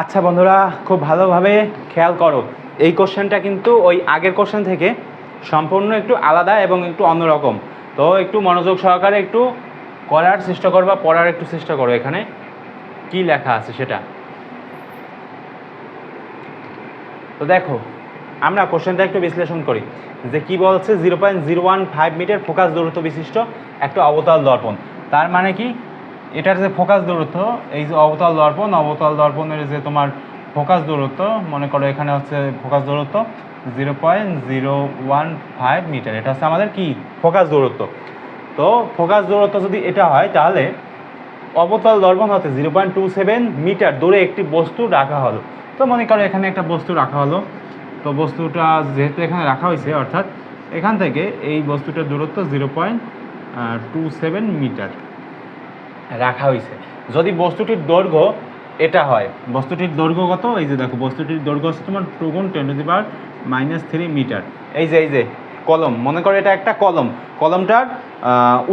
আচ্ছা বন্ধুরা, খুব ভালোভাবে খেয়াল করো। এই কোশ্চেনটা কিন্তু ওই আগের কোশ্চেন থেকে সম্পূর্ণ একটু আলাদা এবং একটু অন্যরকম। তো একটু মনোযোগ সহকারে একটু করার চেষ্টা করো বা পড়ার একটু চেষ্টা করো এখানে। কি লেখা আছে সেটা? তো দেখো, আমরা কোশ্চেনটা একটু বিশ্লেষণ করি। যে কি বলছে? Zero point zero one five meter focus দূরত্ব বিশিষ্ট একটা অবতল দর্পণ। তার মানে কি? এটার যে ফোকাস দূরত্ব, এই যে অবতল দর্পণ, অবতল দর্পণের যে তোমার ফোকাস দূরত্ব, মনে করো এখানে হচ্ছে ফোকাস দূরত্ব zero point zero one five meter এটা হচ্ছে আমাদের কি? ফোকাস দূরত্ব। তো ফোকাস দূরত্ব যদি এটা হয়, তাহলে অবতল দর্পণ হতে zero point two seven meter দূরে একটি বস্তু রাখা হলো। তো মনে করো এখানে একটা বস্তু রাখা হলো। তো বস্তুটা যেহেতু এখানে রাখা হয়েছে, অর্থাৎ এখান থেকে এই বস্তুটার দূরত্ব zero point two seven meter রাখা হয়েছে যদি বস্তুটির দৈর্ঘ্য এটা হয়, বস্তুটির দৈর্ঘ্য কত? এই যে দেখো, বস্তুটির দৈর্ঘ্য হচ্ছে তোমার টু গুণ ten to the power minus three meter. এই যে এই যে, কলম, মনে করো এটা একটা কলম। কলমটার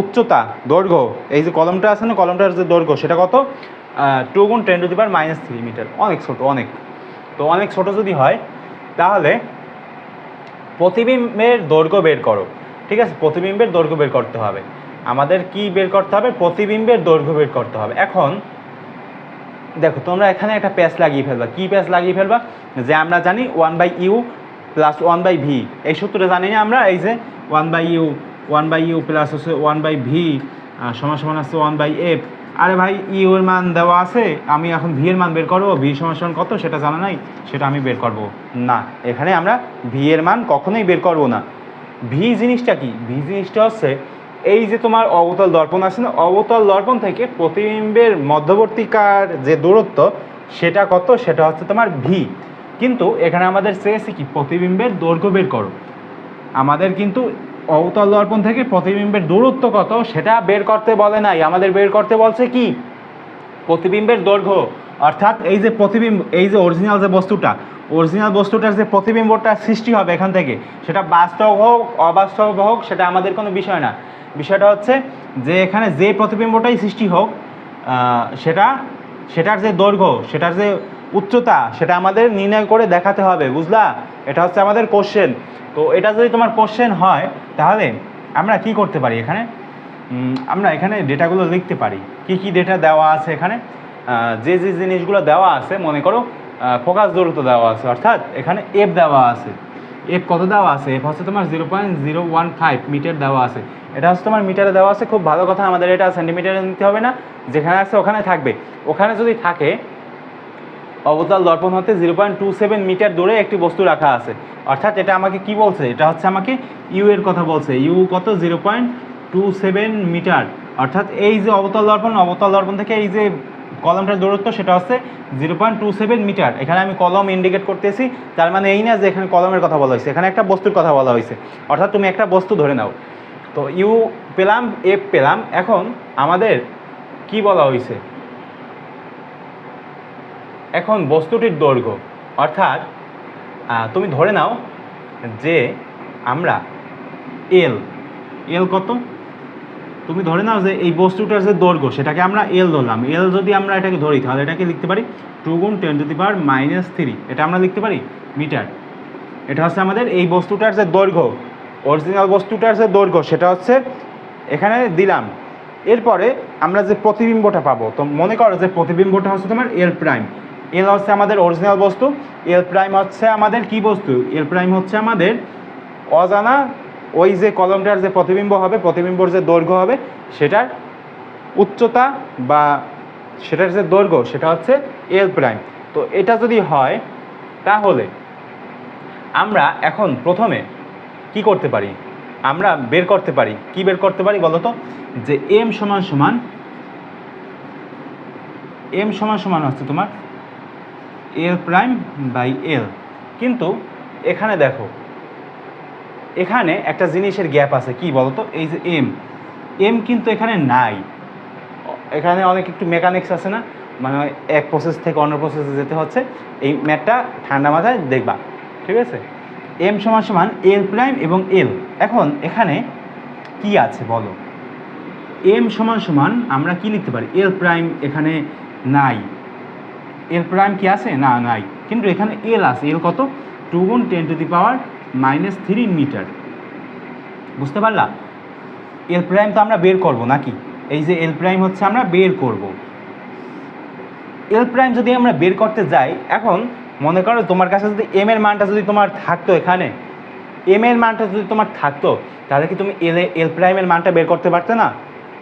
উচ্চতা, দৈর্ঘ্য, এই যে কলমটা আছে না, কলমটার যে দৈর্ঘ্য, সেটা কত? টু গুণ ten to the power minus three meter. অনেক ছোট, অনেক। তো অনেক ছোট যদি হয়, তাহলে প্রতিবিম্বের দৈর্ঘ্য বের করো। ঠিক আছে? প্রতিবিম্বের দৈর্ঘ্য বের করতে হবে। আমাদের কি বের করতে হবে? প্রতিবিম্বের দৈর্ঘ্য বের করতে হবে। এখন, দেখো, তোমরা এখানে একটা প্যাচ লাগিয়ে ফেলবা। কি প্যাচ লাগিয়ে ফেলবা? যে আমরা জানি one by u plus one by v এই সূত্রটা জানি না আমরা, এই যে one by u one by u plus হচ্ছে ওয়ান বাই ভি সমান সমান আছে ওয়ান বাই এফ আরে ভাই ইউ এর মান দেওয়া আছে, আমি এখন ভি এর মান বের করব? ভি সমান সমান কত? সেটা জানা নাই, সেটা আমি বের করব। না, এখানে আমরা ভি এর মান কখনোই বের করব না। ভি জিনিসটা কি? ভি জিনিসটা হচ্ছে এই যে তোমার অবতল দর্পণ আছে না, অবতল দর্পণ থেকে প্রতিবিম্বের মধ্যবর্তীকার যে দূরত্ব, সেটা কত? সেটা হচ্ছে তোমার ভি কিন্তু এখানে আমাদের চেয়েছে কি? প্রতিবিম্বের দৈর্ঘ্য বের করো। আমাদের কিন্তু অবতল দর্পণ থেকে প্রতিবিম্বের দূরত্ব কত? সেটা বের করতে বলে নাই। আমাদের বের করতে বলছে কি? প্রতিবিম্বের দৈর্ঘ্য। অর্থাৎ এই যে প্রতিবিম্ব, এই যে অরিজিনাল যে বস্তুটা অরিজিনাল বস্তুটার যে প্রতিবিম্বটা সৃষ্টি হবে এখান থেকে, সেটা বাস্তব হোক, অবাস্তব হোক, সেটা আমাদের কোনো বিষয় না। বিষয়টা হচ্ছে যে এখানে যে প্রতিবিম্বটাই সৃষ্টি হোক সেটা, সেটার যে দৈর্ঘ্য, সেটার যে উচ্চতা, সেটা আমাদের নির্ণয় করে দেখাতে হবে, বুঝলা? এটা হচ্ছে আমাদের কোশ্চেন তো এটা যদি তোমার কোশ্চেন হয়, তাহলে আমরা কি করতে পারি এখানে? আমরা এখানে ডেটাগুলো লিখতে পারি। কি কি ডেটা দেওয়া আছে এখানে? যে যে জিনিসগুলো দেওয়া আছে, মনে করো ফোকাস দূরত্ব দেওয়া আছে, অর্থাৎ এখানে এফ দেওয়া আছে। এফ কত দেওয়া আছে? এফ হচ্ছে তোমার zero point zero one five meter দেওয়া আছে। এটা হচ্ছে তোমার মিটারে দেওয়া আছে, খুব ভালো কথা, আমাদের এটা সেন্টিমিটারে নিতে হবে না, যেখানে আছে ওখানে থাকবে। ওখানে যদি থাকে, অবতল দর্পণ হতে zero point two seven meter দূরে একটি বস্তু রাখা আছে। অর্থাৎ এটা আমাকে কি বলছে? এটা হচ্ছে আমাকে ইউ এর কথা বলছে। ইউ কত? Zero point two seven meter. অর্থাৎ এই যে অবতল দর্পণ অবতল দর্পণ থেকে এই যে কলমটার দূরত্ব, সেটা হচ্ছে zero point two seven meter. এখানে আমি কলম ইন্ডিকেট করতেছি, তার মানে এই না যে এখানে কলমের কথা বলা হয়েছে, এখানে একটা বস্তুর কথা বলা হয়েছে। অর্থাৎ তুমি একটা বস্তু ধরে নাও। তো ইউ পেলাম, এফ পেলাম। এখন আমাদের কি বলা হয়েছে এখন বস্তুটির দৈর্ঘ্য। অর্থাৎ তুমি ধরে নাও যে আমরা এল এল কত? তুমি ধরে নাও যে এই বস্তুটার যে দৈর্ঘ্য, সেটাকে আমরা এল ধরলাম। এল যদি আমরা এটাকে ধরি, তাহলে এটাকে লিখতে পারি টু গুণ ten to the minus three. এটা আমরা লিখতে পারি মিটার। এটা হচ্ছে আমাদের এই বস্তুটার যে দৈর্ঘ্য। অরিজিনাল বস্তুটার যে দৈর্ঘ্য, সেটা হচ্ছে এখানে দিলাম। এরপরে আমরা যে প্রতিবিম্বটা পাবো, তো মনে করো যে প্রতিবিম্বটা হচ্ছে তোমার এল প্রাইম এল হচ্ছে আমাদের অরিজিনাল বস্তু এল প্রাইম হচ্ছে আমাদের কি বস্তু? এল প্রাইম হচ্ছে আমাদের অজানা ওই যে কলমটার যে প্রতিবিম্ব হবে, প্রতিবিম্বর যে দৈর্ঘ্য হবে, সেটার উচ্চতা বা সেটার যে দৈর্ঘ্য, সেটা হচ্ছে এল প্রাইম তো এটা যদি হয়, তাহলে আমরা এখন প্রথমে কি করতে পারি? আমরা বের করতে পারি। কি বের করতে পারি বলো তো যে এম সমান সমান এম সমান সমান হচ্ছে তোমার এল প্রাইম বাই এল কিন্তু এখানে দেখো, এখানে একটা জিনিসের গ্যাপ আছে। কি বলতো? এই যে এম এম কিন্তু এখানে নাই। এখানে অনেক একটু মেকানিক্স আছে না? মানে এক প্রসেস থেকে অন্য প্রসেসে যেতে হচ্ছে। এই ম্যাটটা ঠান্ডা মাথায় দেখবা। ঠিক আছে? এম সমান সমান এল প্রাইম এবং এল এখন এখানে কি আছে বলো? এম সমান সমান আমরা কি লিখতে পারি? এল প্রাইম এখানে নাই। এল প্রাইম কি আছে? না, নাই। কিন্তু এখানে এল আছে। এল কত? টু গুণ ten to the power minus three meter বুঝতে পারলা? এল প্রাইম তো আমরা বের করব নাকি? এই যে এল প্রাইম হচ্ছে আমরা বের করব। এল প্রাইম যদি আমরা বের করতে যাই, এখন মনে করো তোমার কাছে যদি এম এর মানটা যদি তোমার থাকতো এখানে এম এর মানটা যদি তোমার থাকতো, তাহলে কি তুমি এল এল প্রাইমের মানটা বের করতে পারতে না?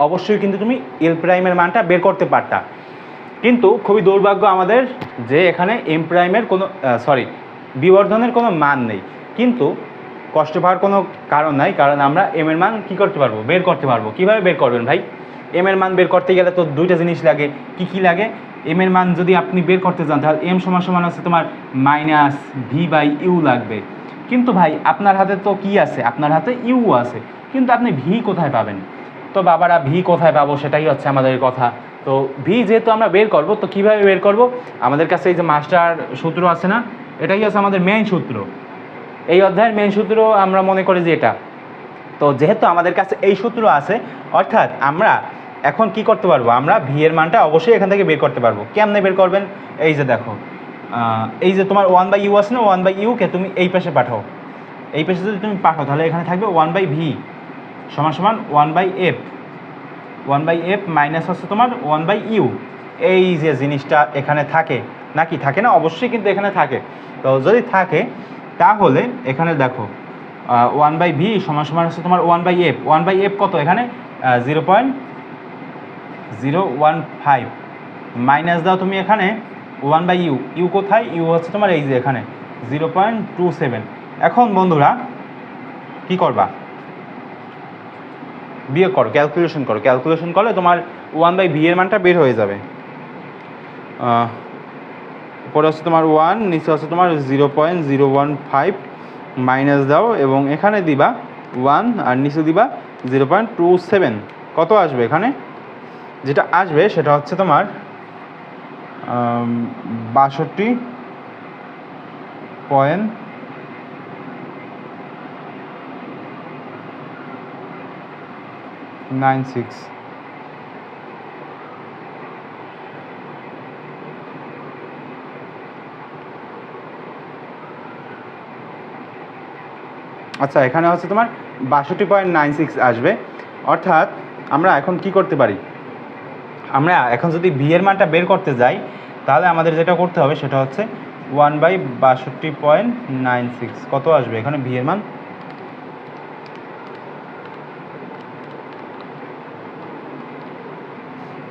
অবশ্যই কিন্তু তুমি এল প্রাইমের মানটা বের করতে পারতা। কিন্তু খুবই দুর্ভাগ্য আমাদের যে এখানে এম প্রাইমের কোনো সরি বিবর্ধনের কোনো মান নেই। কিন্তু কষ্ট পাওয়ার কোনো কারণ নাই, কারণ আমরা এম এর মান কী করতে পারব? বের করতে পারব। কীভাবে বের করবেন ভাই? এম এর মান বের করতে গেলে তো দুইটা জিনিস লাগে। কি কি লাগে? এম এর মান যদি আপনি বের করতে চান তাহলে এম সমান সমান হচ্ছে তোমার মাইনাস ভি বাই ইউ লাগবে। কিন্তু ভাই, আপনার হাতে তো কি আছে? আপনার হাতে ইউ আছে। কিন্তু আপনি ভি কোথায় পাবেন? তো বাবারা ভি কোথায় পাবো? সেটাই হচ্ছে আমাদের কথা। তো ভি যেহেতু আমরা বের করব, তো কীভাবে বের করব? আমাদের কাছে এই যে মাস্টার সূত্র আছে না, এটাই হচ্ছে আমাদের মেইন সূত্র। এই অধ্যায়ের মেইন সূত্র আমরা মনে করি যে এটা। তো যেহেতু আমাদের কাছে এই সূত্র আছে, অর্থাৎ আমরা এখন কি করতে পারব? আমরা ভি এর মানটা অবশ্যই এখান থেকে বের করতে পারব। কেমনে বের করবেন? এই যে দেখো এই যে তোমার ওয়ান বাই ইউ আছে না? ওয়ান বাই ইউকে তুমি এই পাশে পাঠাও। এই পাশে যদি তুমি পাঠাও, তাহলে এখানে থাকবে ওয়ান বাই ভি সমান সমান one by f one by f minus হচ্ছে তোমার ওয়ান বাই ইউ এই যে জিনিসটা এখানে থাকে, নাকি থাকে না? অবশ্যই কিন্তু এখানে থাকে। তো যদি থাকে, তাহলে এখানে দেখো ওয়ান বাই ভি সমান সমান হচ্ছে তোমার one by f one by f কত এখানে? Zero point zero one five. Minus দাও তুমি এখানে, ওয়ান বাই ইউ। ইউ কোথায়? ইউ হচ্ছে তোমার এই যে এখানে, জিরো পয়েন্ট টু সেভেন। এখন বন্ধুরা, কি করবা? বিয়োগ করো, ক্যালকুলেশন করো। ক্যালকুলেশন করলে তোমার ওয়ান বাই ভি এর মানটা বের হয়ে যাবে। উপরে হচ্ছে তোমার ওয়ান, নিচে হচ্ছে তোমার zero point zero one five. Minus দাও এবং এখানে দিবা ওয়ান, আর নিচে দিবা জিরো পয়েন্ট টু সেভেন। কত আসবে এখানে? যেটা আসবে সেটা হচ্ছে তোমার বাষট্টি পয়েন্ট নাইন সিক্স। আচ্ছা এখানে হচ্ছে তোমার বাষট্টি পয়েন্ট নাইন সিক্স আসবে। অর্থাৎ আমরা এখন কি করতে পারি? আমরা এখন যদি ভি এর মানটা বের করতে যাই, তাহলে আমাদের যেটা করতে হবে সেটা হচ্ছে ওয়ান বাই বাষট্টি পয়েন্ট নাইন সিক্স কত আসবে এখানে ভি এর মান?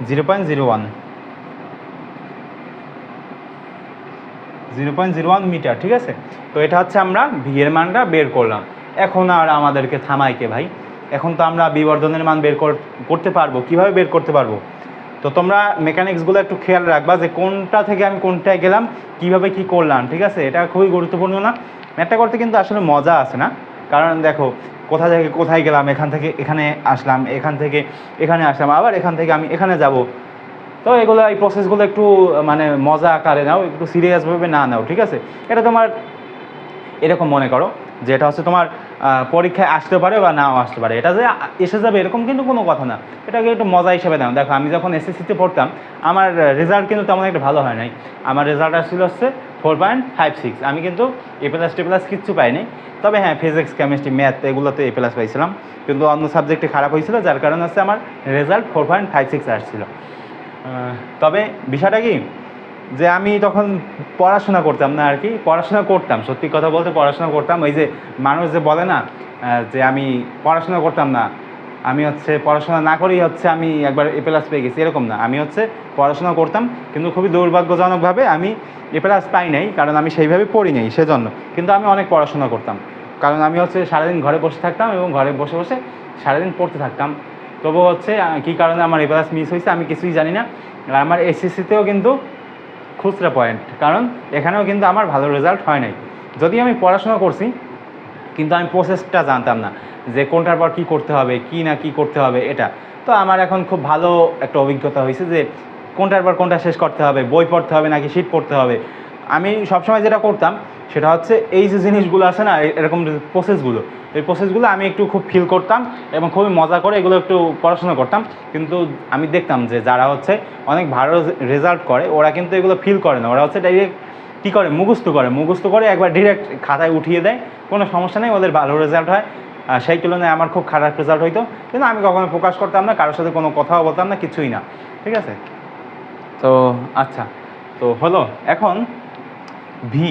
Zero point zero one zero point zero one meter ঠিক আছে? তো এটা হচ্ছে আমরা ভি এর মানটা বের করলাম। এখন আর আমাদেরকে থামাই কে ভাই? এখন তো আমরা বিবর্ধনের মান বের কর- করতে পারব। কীভাবে বের করতে পারব? তো তোমরা মেকানিক্সগুলো একটু খেয়াল রাখবা যে কোনটা থেকে আমি কোনটায় গেলাম, কীভাবে কি করলাম, ঠিক আছে? এটা খুবই গুরুত্বপূর্ণ না। ম্যাথটা করতে কিন্তু আসলে মজা আছে না? কারণ দেখো কোথা থেকে কোথায় গেলাম, এখান থেকে এখানে আসলাম, এখান থেকে এখানে আসলাম, আবার এখান থেকে আমি এখানে যাব। তো এগুলো, এই প্রসেসগুলো একটু মানে মজা আকারে নাও, একটু সিরিয়াসভাবে না নাও, ঠিক আছে? এটা তোমার এরকম মনে করো। যে এটা হচ্ছে তোমার পরীক্ষায় আসতে পারে বা নাও আসতে পারে। এটা যে এসে যাবে এরকম কিন্তু কোনো কথা না। এটাকে একটু মজা হিসেবে দাও। দেখো, আমি যখন এসএসসিতে পড়তাম, আমার রেজাল্ট কিন্তু তেমন একটা ভালো হয় নাই। আমার রেজাল্ট আসছিল হচ্ছে ফোর পয়েন্ট ফাইভ সিক্স আমি কিন্তু এ প্লাস টি প্লাস কিচ্ছু পাইনি। তবে হ্যাঁ ফিজিক্স কেমিস্ট্রি ম্যাথ এগুলোতে এ প্লাস পাইছিলাম। কিন্তু অন্য সাবজেক্টে খারাপ হয়েছিল, যার কারণে হচ্ছে আমার result four point five six আসছিল। তবে বিষয়টা কি? যে আমি তখন পড়াশোনা করতাম না আর কি, পড়াশোনা করতাম, সত্যি কথা বলতে পড়াশোনা করতাম। ওই যে মানুষ যে বলে না যে আমি পড়াশোনা করতাম না, আমি হচ্ছে পড়াশোনা না করেই হচ্ছে আমি একবার এ প্লাস পেয়ে গেছি, এরকম না। আমি হচ্ছে পড়াশোনা করতাম, কিন্তু খুবই দুর্ভাগ্যজনকভাবে আমি এ প্লাস পাই নাই, কারণ আমি সেইভাবে পড়ি নাই সেজন্য। কিন্তু আমি অনেক পড়াশোনা করতাম, কারণ আমি হচ্ছে সারাদিন ঘরে বসে থাকতাম এবং ঘরে বসে বসে সারাদিন পড়তে থাকতাম। তবু হচ্ছে কী কারণে আমার এ প্লাস মিস হয়েছে আমি কিছুই জানি না। আর আমার এসএসসিতেও কিন্তু খুচরা পয়েন্ট কারণ এখানেও কিন্তু আমার ভালো রেজাল্ট হয় নাই। যদি আমি পড়াশোনা করছি, কিন্তু আমি প্রসেসটা জানতাম না যে কোনটার পর কী করতে হবে, কি না কি করতে হবে, এটা। তো আমার এখন খুব ভালো একটা অভিজ্ঞতা হয়েছে যে কোনটার পর কোনটা শেষ করতে হবে, বই পড়তে হবে নাকি শীত পড়তে হবে। আমি সবসময় যেটা করতাম, সেটা হচ্ছে এই যে জিনিসগুলো আছে না এরকম প্রসেসগুলো এই প্রসেসগুলো আমি একটু খুব ফিল করতাম এবং খুবই মজা করে এগুলো একটু পড়াশোনা করতাম। কিন্তু আমি দেখতাম যে যারা হচ্ছে অনেক ভালো রেজাল্ট করে, ওরা কিন্তু এগুলো ফিল করে না। ওরা হচ্ছে ডাইরেক্ট কী করে? মুখস্থ করে। মুখস্থ করে একবার ডিরেক্ট খাতায় উঠিয়ে দেয়। কোনো সমস্যা নেই, ওদের ভালো রেজাল্ট হয়। আর সেই তুলনায় আমার খুব খারাপ রেজাল্ট হইতো। কিন্তু আমি কখনো প্রকাশ করতাম না, কারোর সাথে কোনো কথাও বলতাম না, কিছুই না। ঠিক আছে? তো আচ্ছা তো হলো। এখন ভি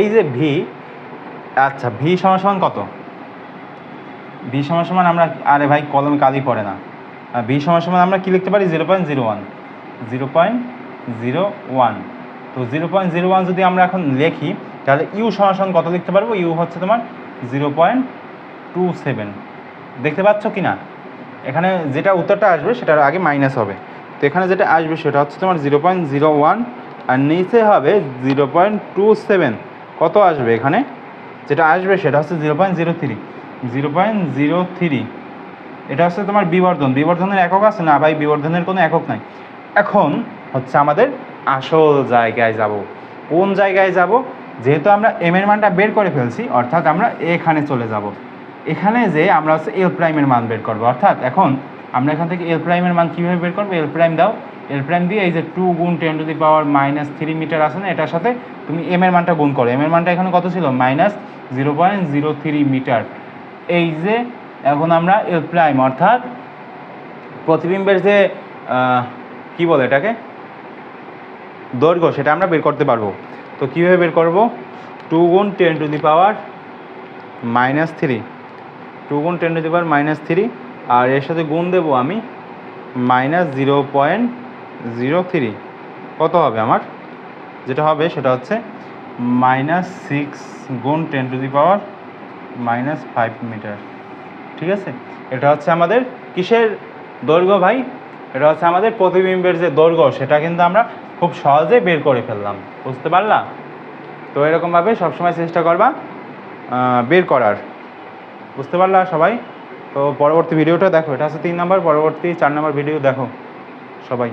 এই যে ভি আচ্ছা ভি সমান সমান কত? ভি সমান সমান আমরা, আরে ভাই, কলমে কালি পড়ে না। ভি সমান সমান আমরা কী লিখতে পারি? Zero point zero one zero point zero one তো জিরো পয়েন্ট জিরো ওয়ান যদি আমরা এখন লিখি, তাহলে ইউ সমান সমান কত লিখতে পারব? ইউ হচ্ছে তোমার জিরো পয়েন্ট টু সেভেন দেখতে পাচ্ছ কি না? এখানে যেটা উত্তরটা আসবে, সেটার আগে মাইনাস হবে। তো এখানে যেটা আসবে, সেটা হচ্ছে তোমার জিরো পয়েন্ট জিরো ওয়ান আর নিচে হবে জিরো পয়েন্ট টু সেভেন কত আসবে এখানে? যেটা আসবে সেটা হচ্ছে zero point zero three zero point zero three এটা হচ্ছে তোমার বিবর্ধন। বিবর্ধনের একক আছে? না ভাই, বিবর্ধনের কোনো একক নাই। এখন হচ্ছে আমাদের আসল জায়গায় যাব। কোন জায়গায় যাব? যেহেতু আমরা এম এর মানটা বের করে ফেলছি, অর্থাৎ আমরা এখানে চলে যাব। এখানে যে আমরা হচ্ছে এল প্রাইমের মান বের করব। অর্থাৎ এখন আমরা এখান থেকে এল প্রাইমের মান কীভাবে বের করব? এল প্রাইম দাও। প্রাইম দিয়ে এই যে টু গুণ ten to the power minus three meter আছে না, এটার সাথে তুমি এম এর মানটা গুণ করো। এম এর মানটা এখানে কত ছিল? Minus zero point zero three meter এই যে এখন আমরা এল প্রাইম অর্থাৎ প্রতিবিম্বের যে কি বলে এটাকে? দৈর্ঘ্য, সেটা আমরা বের করতে পারব। তো কীভাবে বের করব? টু গুণ ten to the power minus three two গুণ ten to the power minus three আর এর সাথে গুণ দেবো আমি minus zero point zero three. কত হবে আমার? যেটা হবে সেটা হচ্ছে মাইনাস সিক্স গুণ ten to the power minus five meter. ঠিক আছে? এটা হচ্ছে আমাদের কিসের দৈর্ঘ্য ভাই? এটা হচ্ছে আমাদের প্রতিবিম্বের যে দৈর্ঘ্য, সেটা কিন্তু আমরা খুব সহজে বের করে ফেললাম। বুঝতে পারলাম তো এরকমভাবে সবসময় চেষ্টা করবা বের করার। বুঝতে পারলা সবাই? তো পরবর্তী ভিডিওটা দেখো। এটা হচ্ছে তিন নাম্বার পরবর্তী চার নাম্বার ভিডিও দেখো সবাই।